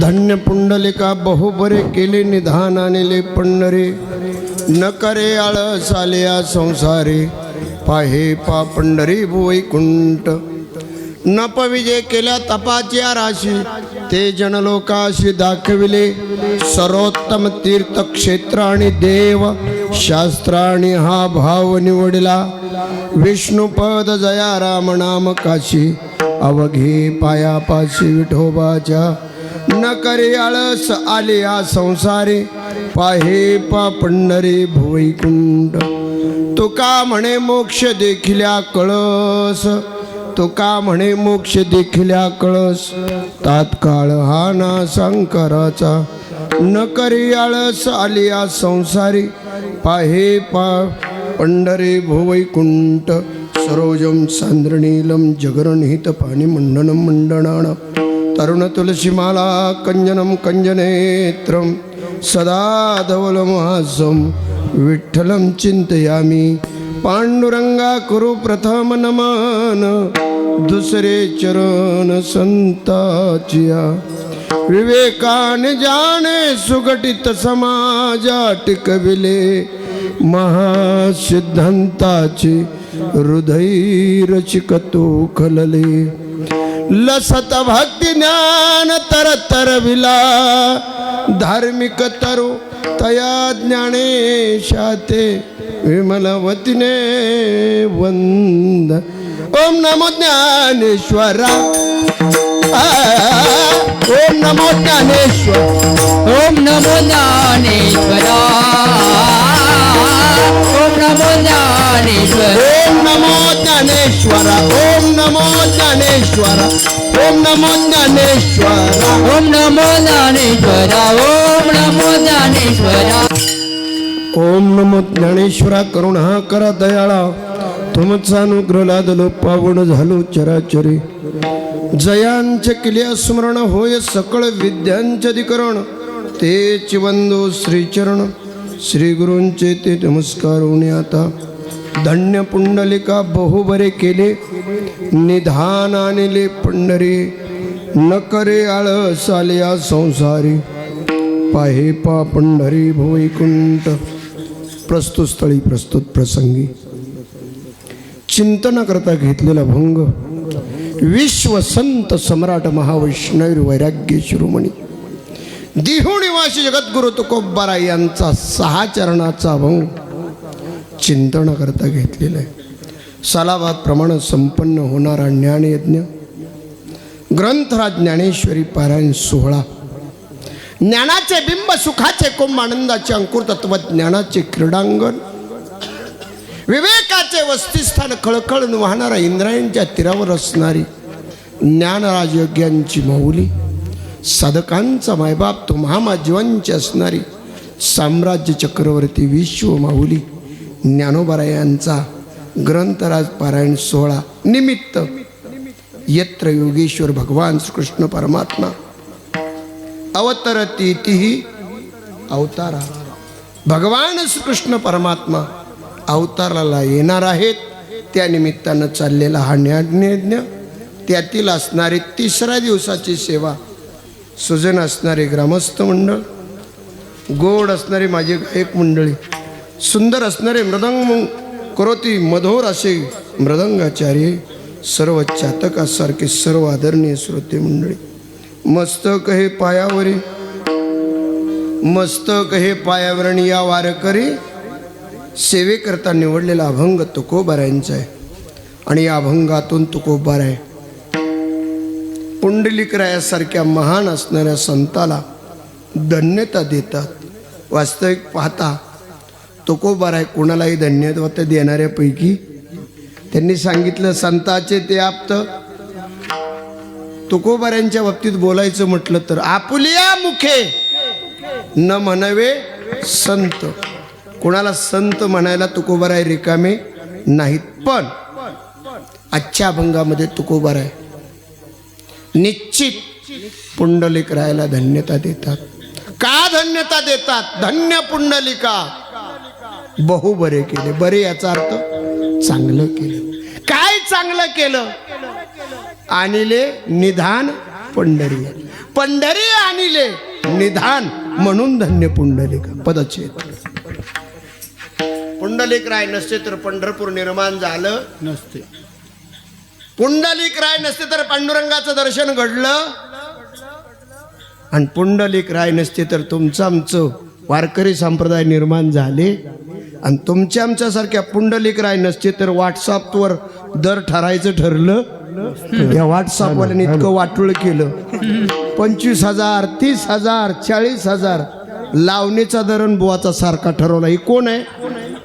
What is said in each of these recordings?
धन्य पुंडलिका बहुबरे केले निधान आणले पंढरे न करे आळस आलिया संसारे. पाहे पा पंढरी वैकुंठ. नप विजय केल्या तपाच्या राशी. ते जनलोकाशी दाखविले. सर्वोत्तम तीर्थक्षेत्र आणि देव. शास्त्राणि हा भाव निवडला. विष्णुपद जया राम नाम काशी. अवघे पायापाशी विठोबाच्या न करे आळस आले या संसारे. पाहे पा पंढरे भुवैकुंठ तुका म्हणे मोक्ष देखिल्या कळस. तुका म्हणे मोक्ष देखिल्या कळस. तात्काळ हा ना शंकराचा न करी आळस आलिया संसारी. पाहे पा पंढरे भुवैकुंठ सरोजं सान्द्रनीलं जगरणहित पाणी तरुणतुलसीमाला कञ्जनं कञ्जनेत्रं सदा धवलमहासं विठ्ठलं चिन्तयामि पाण्डुरङ्गा कुरु प्रथमनमान दुसरे चरण संताचिया विवेकान जाने सुगटित समाजा टिकविले महासिद्धांताचे हृदय रचिकतो खलले लसत भक्ती ज्ञान तर तर विला धार्मिक तरो तया ज्ञानेशाते। विमलवतीने वंद ओम नमो ज्ञानेश्वरा। ओम नमो ज्ञानेश्वर। ओम नमो ज्ञानेश्वरा। ओम नमो ज्ञानेश्वर। ओम नमो ज्ञानेश्वरा ओम नमो ज्ञानेश्वरा ओम नमो ज्ञानेश्वरा। ओम नमो ज्ञानेश्वरा ओम नमो ज्ञानेश्वरा। ओम नमो ज्ञानेश्वरा करुणा करा दयाळा। तुमचा अनुग्रह लादलो पावन झालो चराचरी। जयांचे किल्या स्मरण होय सकळ विद्यांचे अधिकरण। तेच वंदो श्रीचरण। श्रीगुरूंचे ते नमस्कार होणे आता. धन्य पुंडलिका बहुबरे केले निधान आणले पंढरी. न करे आळस आलिया संसारी. पाहे पा पंढरी भुवैकुंठ. प्रस्तुतस्थळी प्रस्तुत प्रसंगी. चिंतनाकरता घेतलेला भंग. विश्व संत सम्राट महावैष्णवी वैराग्य शिरोमणी. दिहूनिवासी जगद्गुरु तुकोबारा यांचा सहा चरणाचा भंग चिंतनाकरता घेतलेला आहे. सालाबाद संपन्न होणारा ज्ञानयज्ञ ग्रंथराज ज्ञानेश्वरी पारायण सोहळा ज्ञानाचे बिंब सुखाचे कुंभ आनंदाचे अंकुर तत्व ज्ञानाचे क्रीडांगण विवेकाचे वस्तिस्थान खळखळून वाहणारा इंद्रायणच्या तीरावर असणारी ज्ञानराजयोग्यांची माऊली साधकांचा मायबाप तो महामाजीवांची असणारी साम्राज्य चक्रवर्ती विश्व माऊली ज्ञानोबरायांचा ग्रंथराज पारायण सोहळा निमित्त यत्र योगेश्वर भगवान श्रीकृष्ण परमात्मा. अवतरती तिही अवतारा. भगवान श्रीकृष्ण परमात्मा अवताराला येणार आहेत. त्या निमित्तानं चाललेला हा ज्ञानयज्ञ त्यातील असणारी तिसऱ्या दिवसाची सेवा सुजन असणारे ग्रामस्थ मंडळ गोड असणारी माझी गायक मंडळी सुंदर असणारे मृदंग करोती मधोर असे मृदंगाचार्य सर्व चातकासारखे सर्व आदरणीय श्रोते मंडळी. मस्तक हे पायावरी मस्तक हे पायावरण या वारकरी सेवेकरता निवडलेला अभंग तुकोबारायांचा आहे. आणि या अभंगातून तुकोबार आहे पुंडलिकरायासारख्या महान असणाऱ्या संताला धन्यता देतात. वास्तविक पाहता तुकोबार आहे कोणालाही धन्यवाद देणाऱ्यापैकी त्यांनी सांगितलं संताचे ते आप्त. तुकोबाऱ्यांच्या बाबतीत बोलायचं म्हटलं तर आपुलिया मुखे न म्हणावे संत. कोणाला संत म्हणायला तुकोबाराय रिकामे नाहीत पण आजच्या अभंगामध्ये तुकोबार आहे निश्चित. पुंडलिक राहायला धन्यता देतात. का धन्यता देतात? धन्य पुंडलिका. बहु बरे केले. बरे याचा अर्थ चांगलं केलं. काय चांगलं केलं? आणिले निधान पंढरी. पंढरी आणिले निधान म्हणून धन्य पुंडलिक. पदचे पुंडलिक राय नसते तर पंढरपूर निर्माण झालं. नसते. पुंडलिक राय नसते तर पांडुरंगाचं दर्शन घडलं. आणि पुंडलिक राय नसते तर तुमचं आमचं वारकरी संप्रदाय निर्माण झाले. आणि तुमच्या आमच्यासारख्या पुंडलिक राय नसते तर व्हॉट्सअपवर दर ठरायचं ठरलं. या व्हॉट्सअपवाल्याने इतकं वाटोळ केलं. पंचवीस हजार तीस हजार चाळीस हजार लावणीचा दरण बुवाचा सारखा ठरवला. ही कोण आहे?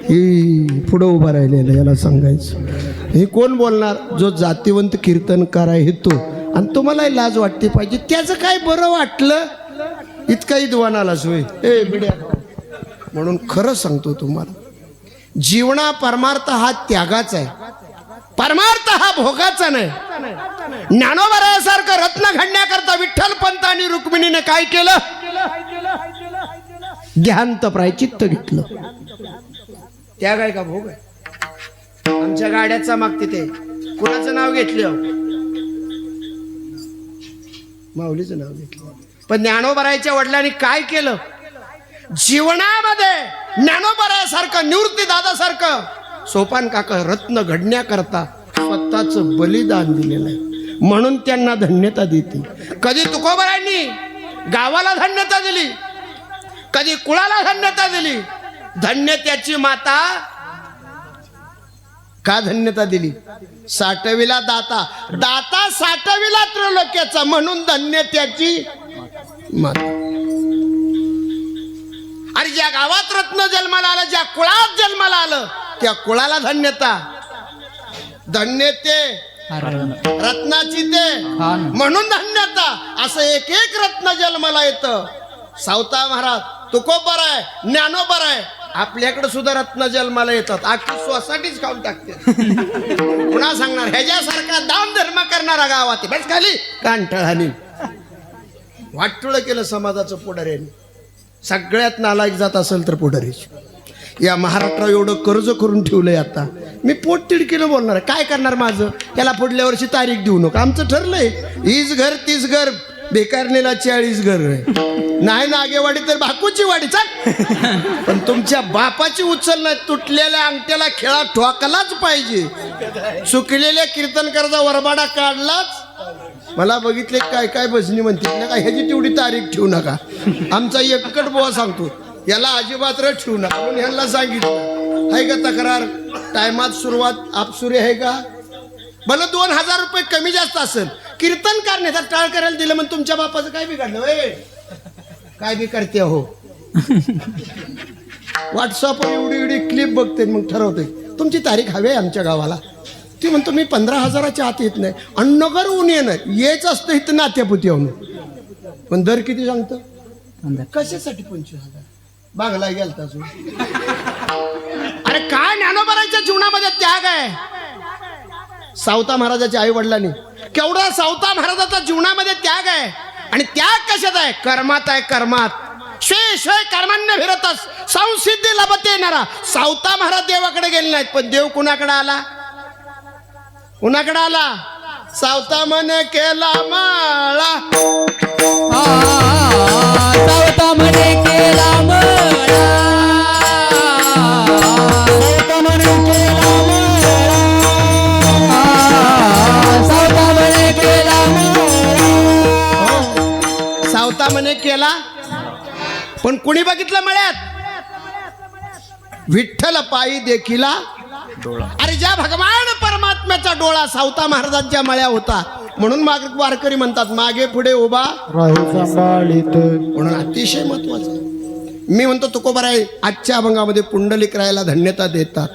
ही पुढं उभा राहिलेलं याला सांगायचं. हे कोण बोलणार? जो जातीवंत कीर्तनकार आहे तो. आणि तुम्हालाही लाज वाटते पाहिजे. त्याचं काय बरं वाटलं? इतकाही दुवानालाच होय. ए बिड्या. म्हणून खरं सांगतो तुम्हाला जीवना परमार्थ हा त्यागाचा आहे. परमार्थ हा भोगाचा नाही. ज्ञानोबरायासारखं रत्न घडण्याकरता विठ्ठल पंत आणि रुक्मिणीने काय केलं? ध्यानत प्रायचित्त घेतलं. त्याग आहे का भोग आहे? आमच्या गाड्याचा मागते ते कुणाचं नाव घेतलं? माऊलीचं नाव घेतलं. पण ज्ञानोबरायच्या वडिलांनी काय केलं? जीवनामध्ये ज्ञानोबरायासारखं निवृत्ती दादासारखं सोपान काका रत्न घडण्याकरता स्वतःच बलिदान दिलेलं आहे. म्हणून त्यांना धन्यता देते. कधी तुकोबरायांनी गावाला धन्यता दिली कधी कुळाला धन्यता दिली धन्य त्याची माता. का धन्यता दिली? साठविला दाता. दाता साठविला त्रिलोक्याचा म्हणून धन्य त्याची माता. अरे ज्या गावात रत्न जन्माला आलं ज्या कुळात जन्माला आलं त्या कुळाला धन्यता. धन्य ते. रत्नाची ते. म्हणून धन्यता. असं एक एक रत्न जन्माला येतं. सावता महाराज तुकोबर आहे ज्ञानोबर आहे. आपल्याकडे सुद्धा रत्न जन्माला येतात. अख्खी सोसायटीच खाऊन टाकते. पुन्हा सांगणार? ह्याच्यासारखा दान धर्म करणारा गावात आहे. बस खाली. कांठळानी वाटोळ केलं समाजाचं पुढाऱ्यांनी. सगळ्यात नालायक जात असेल तर पुढारी या महाराष्ट्रा एवढं कर्ज करून ठेवलंय आता. मी पोट तिडकीनं बोलणार आहे. काय करणार माझं? त्याला पुढल्या वर्षी तारीख देऊ नका. आमचं ठरलंय. हीच घर तीच घर. बेकारनेला चाळीस घर. आहे नाही नागेवाडी तर बाकूची वाडी चाल. पण तुमच्या बापाची उचल नाही तुटलेल्या अंगठ्याला खेळा ठोकलाच पाहिजे. सुकलेल्या कीर्तनकरचा वरबाडा काढलाच. मला बघितले काय काय बसणी म्हणते ना काय ह्याची तेवढी तारीख ठेवू नका. आमचा एककट बुवा सांगतो याला अजिबात र ठेवू नका. म्हणून ह्यांना सांगितलं. आहे का तक्रार टायमात सुरुवात आपसुरी आहे का? भलं दोन हजार रुपये कमी जास्त असेल. कीर्तन करण्याचा टाळ करायला दिलं मग तुमच्या बापाचं काय बिघडलं? काय बी करते हो व्हॉट्सअपवर एवढी एवढी क्लिप बघते मग ठरवते. तुमची तारीख हवी आहे आमच्या गावाला. ती म्हणतो मी पंधरा हजाराच्या आत येत नाही. आणि नगर ऊन येणं येच असतं इथं नात्यापुती येऊन. पण दर किती सांगतं? कशासाठी पंचवीस हजार? बागला गेलता तू अरे काय ज्ञानोबराच्या जीवनामध्ये त्याग आहे? सावता महाराजाच्या आई वडिलांनी केवढा सावता महाराजाचा जीवनामध्ये त्याग आहे? आणि त्याग कशात आहे? कर्मात आहे कर्मात. श्वे श्वे कर्मान्य फिरतच संसिद्धी लभते येणारा सावता महाराज देवाकडे गेले नाहीत पण देव कुणाकडे आला? कुणाकडे आला? सावता मन केला माळा. सावता म्हणे केला सावता म्हणे केला. पण कुणी बघितलं मळ्यात? विठ्ठल पायी देखिला. अरे ज्या भगवान परमात्म्याचा डोळा सावता महाराजांच्या मळ्या होता म्हणून माग वारकरी म्हणतात मागे पुढे उभा म्हणून अतिशय महत्वाचं. मी म्हणतो तुकोबर आहे आजच्या अभंगामध्ये पुंडलिक रायाला धन्यता देतात.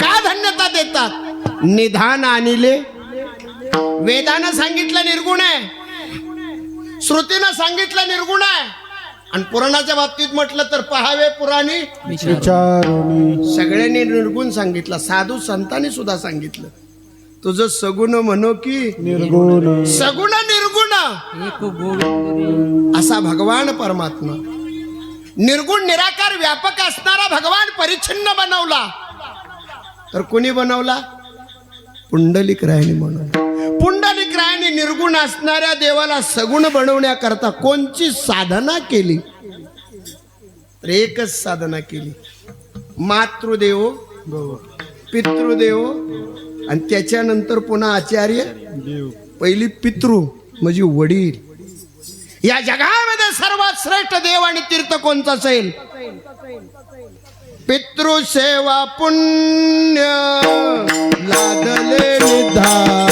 का धन्यता देतात? निधान आणिले. वेदानं सांगितलं निर्गुण आहे. श्रुतीनं सांगितलं निर्गुण आहे. आणि पुराणाच्या बाबतीत म्हटलं तर पहावे पुराणी सगळ्यांनी निर्गुण सांगितलं साधू संतांनी सुद्धा सांगितलं. तुझं सगुण म्हणो की निर्गुण. सगुण निर्गुण. असा भगवान परमात्मा. निर्गुण निराकार व्यापक असणारा भगवान परिच्छिन्न बनवला. तर कोणी बनवला? पुंडलिक रायने बनवला आणि निर्गुण असणाऱ्या देवाला सगुण बनवण्याकरता कोणची साधना केली? तर एकच साधना केली. मातृदेव पितृदेव आणि त्याच्यानंतर पुन्हा आचार्य. पहिली पितृ म्हणजे वडील. या जगामध्ये सर्वात श्रेष्ठ देव आणि तीर्थ कोणता असेल? पितृसेवा पुण्य. लादले निधा